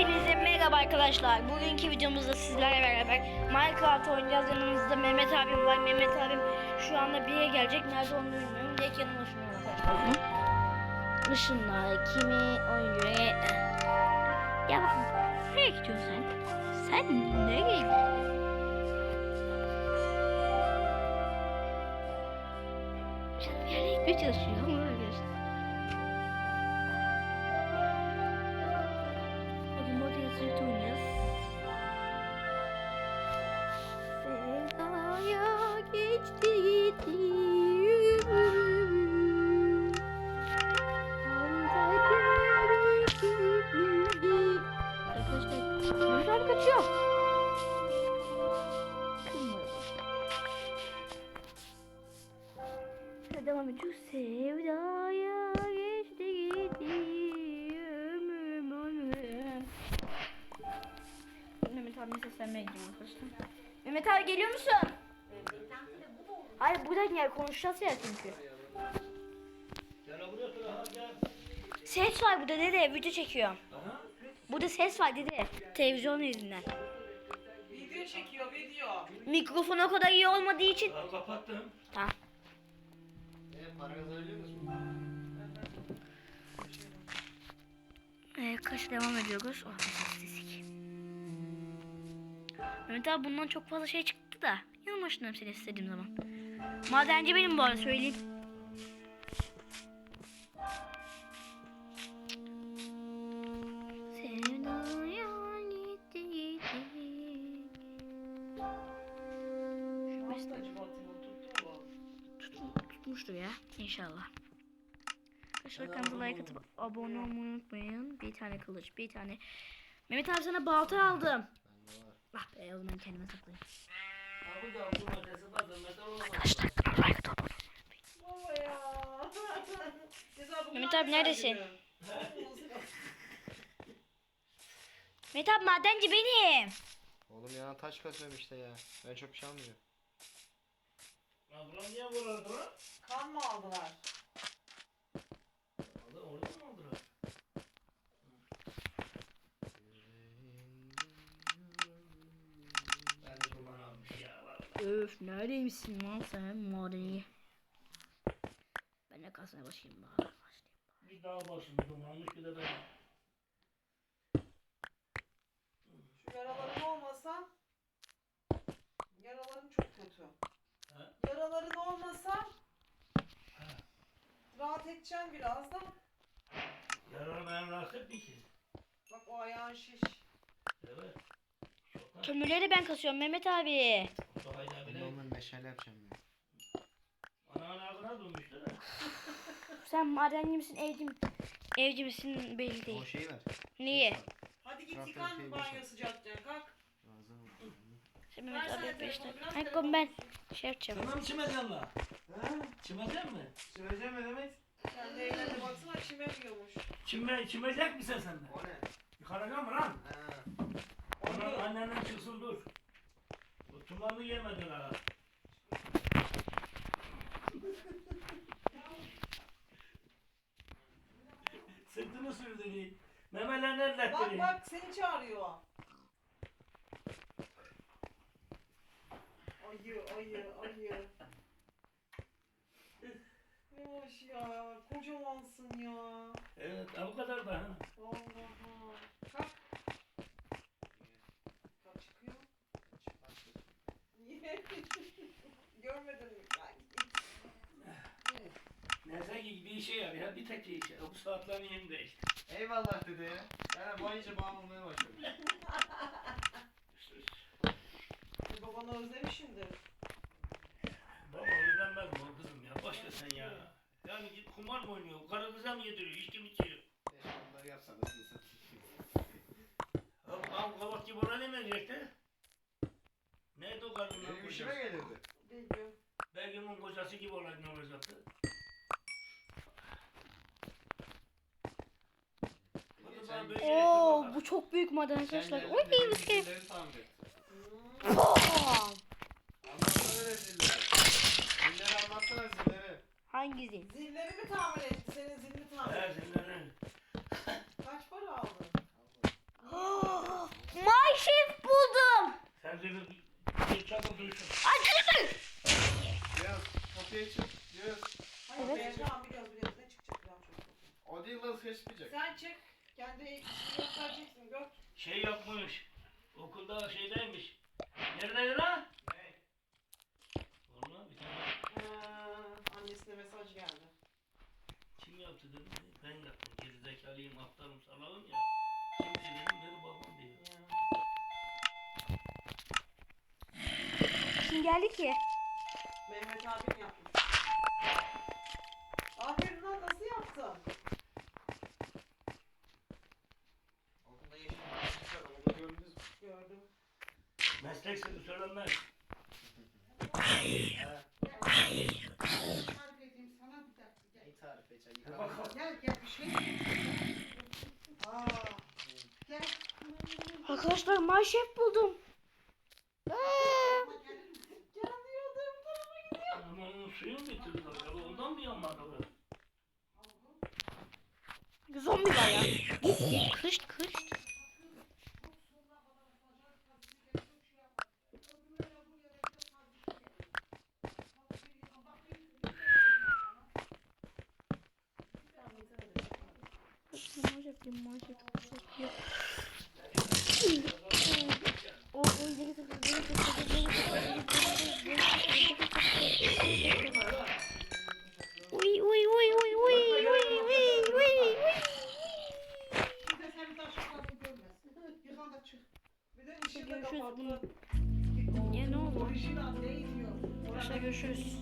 Hepinize merhaba arkadaşlar. Bugünkü videomuzda sizlerle beraber Minecraft oynayacağız. Yanımızda Mehmet abim var. Mehmet abim şu anda bir yere gelecek. Nerede olduğunu bilmiyorum. Direkt yanıma şunu Işınlar kimi oyuncuya Ya bak nereye gidiyorsun sen? Sen nereye gidiyorsun? Sen bir yere gitmeye çalışıyor. Onu öyle devam ediyor. Sevdaya geçti gitti ömrüm ömrüm. Mehmet abi seslenmeye gidiyorum arkadaşlar. Mehmet abi geliyor musun? Hayır buradan gel konuşacağız ya çünkü. Ses var burada dede video çekiyor. Burada ses var dede. Televizyon yüzünden. Video çekiyor video. Mikrofon o kadar iyi olmadığı için. Ya kapattım. Tamam. para kazanabiliyor musun? Ee, kaç devam ediyoruz. Oh, sessizlik. Mehmet abi bundan çok fazla şey çıktı da. Yanıma ışınlarım seni istediğim zaman. Madenci benim bu arada söyleyeyim. Tutmuştur ya inşallah. Arkadaşlar kanala like atıp abone olmayı unutmayın. Bir tane kılıç, bir tane. Mehmet abi sana balta aldım. Ah be o zaman kendime saklayayım. Arkadaşlar kanala like atıp Mehmet abi ne neredesin? Mehmet abi madenci benim. Oğlum ya taş kasıyorum işte ya. Ben çok bir şey almıyorum. Lan buram niye vurardı lan? Kan mı aldılar? Orada orada mı aldılar? Ben de duman almış ya vallahi. Öf neredeymişsin lan sen madeni? Ben de kasmaya başlayayım bari. Başlayayım. Bir daha başımı dumanmış bir de ben. Şu yaraların olmasa yaraların çok kötü. Ha? Yaraların olmasa rahat edeceğim biraz da. Yararım ben rahatsız etmiyor ki. Bak o ayağın şiş. Evet. Kömürleri de ben kasıyorum Mehmet abi. Ben de ondan meşale yapacağım ya. Ananın ağzına dönmüştü da. Sen madenci misin evci mi? Evci misin belli O değil. şeyi ver. Niye? Hadi git yıkan şey banyo sıcakça kalk. Ağzına vur. Sen Mehmet abi 5 telefonu, dakika. biraz Hayır telefon. ben şey yapacağım. Tamam çimeceksin la. Ha? Çimecek mi? Söyleyeceğim ne demek? Kendi evlerine baksana çimemiyormuş. Çime, çimecek misin sen de? O ne? Yıkanacak mı lan? Ha. Annen, annenden çıksın dur. Bu tumanlı yemedin ha. Sırtını sürdü bir. Memeler nerede Bak bak seni çağırıyor. Ayı ayı ayı. Hoş ya. Kocamansın ya. Evet bu kadar da ha. Kalk. Kalk çıkıyor. Niye? Görmedin mi? Ay. Neyse ki bir işe yarıyor. Bir tek işe. Bu saatlerin yeni değişti. Eyvallah dedi ya. Ben bu iyice bağımlılığına başladım. E, Babanı özlemişimdir. Baba özlenmez mi o kızım ya? Ver sen ya. Yani git kumar mı oynuyor? Karı kıza mı yediriyor? İçki mi içiyor? Bunları yapsanız size satayım. Abi av kavak gibi ona ne verecekti? Neydi o kadının Benim işime gelirdi. Bilmiyorum. Begüm'ün kocası gibi olaydı ne olacaktı? Oo bu çok büyük maden arkadaşlar. Sen. Zilleri anlatsana zilleri. Hangi zil? Zilleri mi tamir etti? Senin zilini tamir etti. Kaç para aldın? Hadi bir bir çabuk duysun. Kırık. Biraz kapıya çık. Biraz. Hayır Evet. biliyoruz biliyoruz. Ne çıkacak. O değil lan çıkacak. Sen çık. Kendi göstereceksin. Gör. Şey yapmış. Okulda şeydeymiş. Neredeydi lan? Vallahi bir tane Ee, annesine mesaj geldi. kim yaptı dedim. Ben yaptım. Gerizekalıyım, aptalım, salağım ya. Kimdi dedim, dedi babam diyor. Ya. Kim geldi ki? Mehmet abin yapmış. Aferin lan nasıl yaptın? Okulda yeşil bir şey var. Onu gördünüz mü? Gördüm. Meslek seni söylenmez. Tarif edeyim sana bir dakika. Gel. Tarif edeceğim? Dur bakalım. Gel gel bir şey. Aa. Gel. Arkadaşlar Maşef buldum. Aa! Ama gidiyor. Ama onun suyu mu getirdi acaba? Ondan mı yanmadı bu? Zombi var ya. Git git kışt kışt. Yumacık yok. O oyuncak Uy uy uy uy uy uy uy uy uy. Görüşürüz bunu. Niye ne oldu? Aşağı görüşürüz.